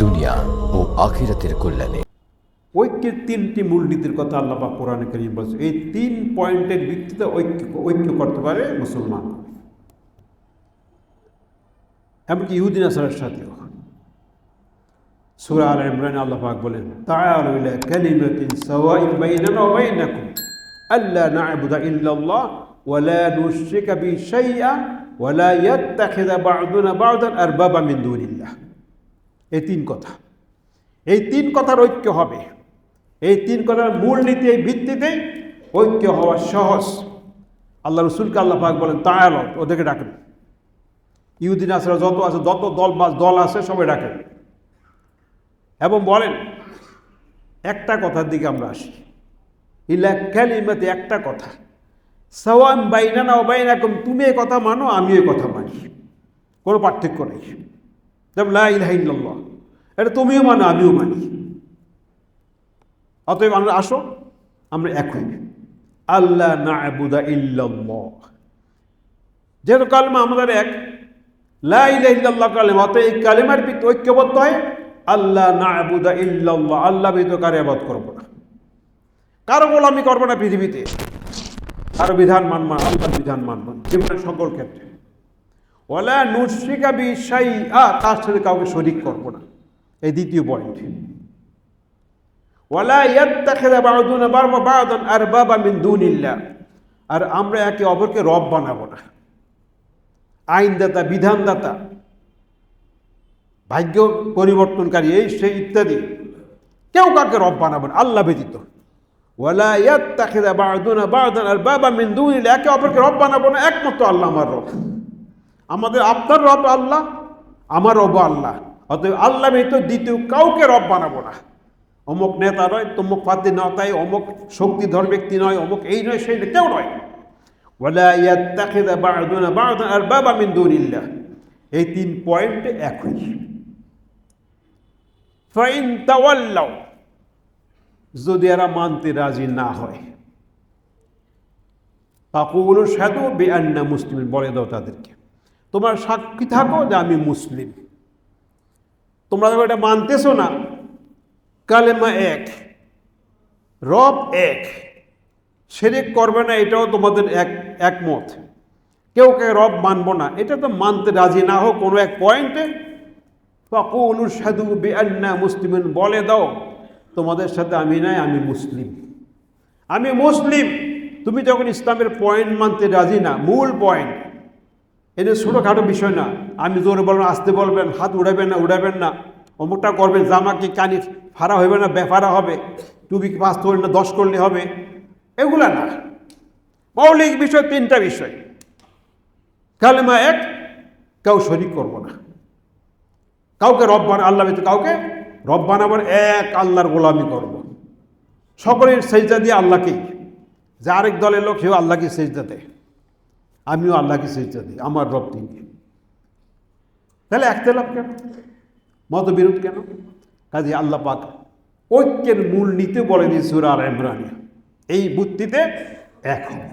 দুনিয়া ও আখিরাতের কল্যাণে। ঐক্যের তিনটি মূলনীতির কথা আল্লাহ পাক কোরআনে করিম বলছে এই তিন পয়েন্টের ভিত্তিতে ঐক্য ঐক্য করতে পারে মুসলমান। এমনকি ইহুদিন আসারের সাথেও। সুরা আল ইমরান আল্লাহ পাক বলেন, তাআলু ইলা কালিমাতিন সাওয়াইন বাইনানা ওয়া বাইনাকুম। আল্লা না'বুদা ইল্লাল্লাহ ওয়া লা নুশরিকা বি শাইআ ওয়া লা ইয়াত্তাখিযা বা'দুনা বা'দান আরবাবা মিন দুনিল্লাহ এই তিন কথা। এই তিন কথার ঐক্য হবে। এই তিন কথার মূলনীতি এই ভিত্তিতেই ঐক্য হওয়া সহজ। আল্লাহ রসুলকে আল্লাহ পাক বলেন তায়াল ওদেরকে ডাকেন। ইহুদিন আসরা যত আছে, যত দল বা দল আছে, সবাই ডাকেন। এবং বলেন, একটা কথার দিকে আমরা আসি। ইলা ক্যালিমাতে একটা কথা। সওয়াম বাইনানা ও বাইনাকুম, তুমি কথা মানো আমি কথা মানি। কোনো পার্থক্য নেই। যেমন লা ইলাহা ইল্লাল্লাহ, এটা তুমিও মানো, আমিও মানি। অতএব আমরা আসো, আমরা এক হই। আল্লাহ না আবুদা ইল্লাল্লাহ। যেহেতু কালেমা আমাদের এক, লা ইলাহা ইল্লাল্লাহ কালেমা, অতএব এই কালেমার ঐক্যবদ্ধ হয় আল্লাহ না আবুদা ইল্লাল্লাহ, আল্লাহ ব্যতীত কারে আবাদ করব না। কারও গোলামি করব না পৃথিবীতে। কারও বিধান মানব আল্লাহর বিধান মানব জীবনের সকল ক্ষেত্রে। ওলা নুসিকা বিষাই আ তার সাথে কাউকে শরিক করব না। এই দ্বিতীয় পয়েন্ট ওয়ালা ইয়াত্তাখিযা বা'দুনা বারবা বা'দান আরবাবা মিন দুনিল্লাহ। আর আমরা একে অপরকে রব বানাবো না। আইনদাতা, বিধানদাতা, ভাগ্য পরিবর্তনকারী, এই, সেই ইত্যাদি। কেউ কাকে রব বানাবো না, আল্লাহ ব্যতীত। ওয়ালা মিন দুনিল্লাহ একে অপরকে রব বানাবো না একমাত্র আল্লাহ আমার রব। আমাদের আপনার রব আল্লাহ, আমার রব আল্লাহ। অতএব আল্লাহ ব্যতীত দ্বিতীয় কাউকে রব বানাবো না। অমুক নেতা নয়, তমুক ফাতে নয় অমুক শক্তিধর ব্যক্তি নয়, অমুক এই নয়, সেই নয়, কেউ নয়। আরবাবা মিন দুনিল্লাহ। এই তিন পয়েন্টে একই। যদি এরা মানতে রাজি না হয়। তাকুল সাধু বেআন্না মুসলিম, বলে দাও তাদেরকে। তোমার সাক্ষী থাকো যে আমি মুসলিম। তোমরা যখন এটা মানতেছো না। কালেমা এক, রব এক। সেরেক করবে না, এটাও তোমাদের এক, একমত। কেউ কে রব মানবো না, এটা তো মানতে রাজি না হোক, কোনো এক পয়েন্টে ফাকুল সাধু বেআন্না মুসলিমিন বলে দাও। তোমাদের সাথে আমি নাই, আমি মুসলিম। আমি মুসলিম। তুমি যখন ইসলামের পয়েন্ট মানতে রাজি না, মূল পয়েন্ট এটা ছোটোখাটো বিষয় না, আমি জোরে বলবেন আসতে বলবেন, হাত উড়াবেন না উড়াবেন না, অমুকটা করবেন, জামা কি কানি ফাড়া হবে না বেফারা হবে টুবি কি পাঁচ করলে না, দশ করলে হবে, এগুলা না। মৌলিক বিষয় তিনটা বিষয়। কালেমা এক, কেউ শরিক করব না। কাউকে রব বানা, আল্লাহ কাউকে রব বানাবার এক আল্লাহর গোলামি করব। সকলের সেজদা দিয়ে আল্লাহকেই যে আরেক দলের লোক, সেও আল্লাহকে সেজদা দেয়। আমিও আল্লাহকে সেজদা দিই, আমার রব তিনি তাহলে একতেলাপ কেন? মতবিরোধ কেন? কাজে আল্লাহ পাক ঐক্যের মূল নিতে বলে দিয়েছে সুরা আল ইমরানি এই বুদ্ধিতে এক হব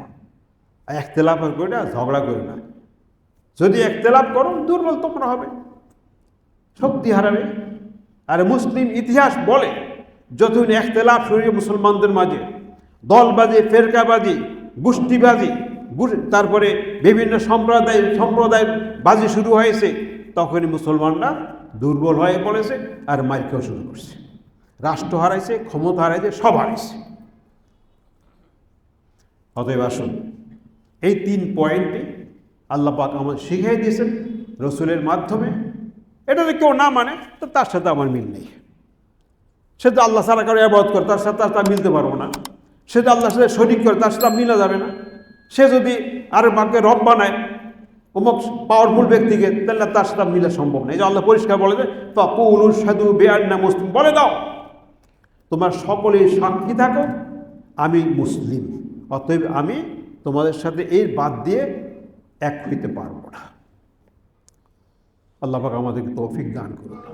একতেলাপ করে না ঝগড়া করে না। যদি একতেলাপ করো, দুর্বল তোমরা হবে। শক্তি হারাবে আর মুসলিম ইতিহাস বলে যতদিন একতেলাপ শরীর মুসলমানদের মাঝে, দলবাজি, ফেরকাবাজি, গোষ্ঠীবাজি তারপরে বিভিন্ন সম্প্রদায় সম্প্রদায় বাজি শুরু হয়েছে, তখনই মুসলমানরা দুর্বল হয়ে পড়েছে আর মাইকেও শুরু করছে। রাষ্ট্র হারাইছে, ক্ষমতা হারাইছে, সব হারাইছে। অতএব আসুন, এই তিন পয়েন্টে আল্লাহ পাক আমাদের শিখিয়ে দিয়েছেন রসুলের মাধ্যমে। এটা যদি কেউ না মানে তো তার সাথে আমার মিল নেই। সে তো আল্লাহ সারা কারও আবাদ করে, তার সাথে তার মিলতে পারব না। সে তো আল্লাহর সাথে শরিক করে, তার সাথে মিলা যাবে না। সে যদি আর মাকে রব বানায়, অমুক পাওয়ারফুল ব্যক্তিকে, তাহলে তার সাথে মিলা সম্ভব না। এই যে আল্লাহ পরিষ্কার বলে যে, তকুল সাধু বেআনা মুসলিম। বলে দাও, তোমার সকলে সাক্ষী থাকো, আমি মুসলিম। অতএব আমি তোমাদের সাথে এই বাদ দিয়ে এক হইতে পারব না। আল্লাহ পাক আমাদেরকে তৌফিক দান করুন।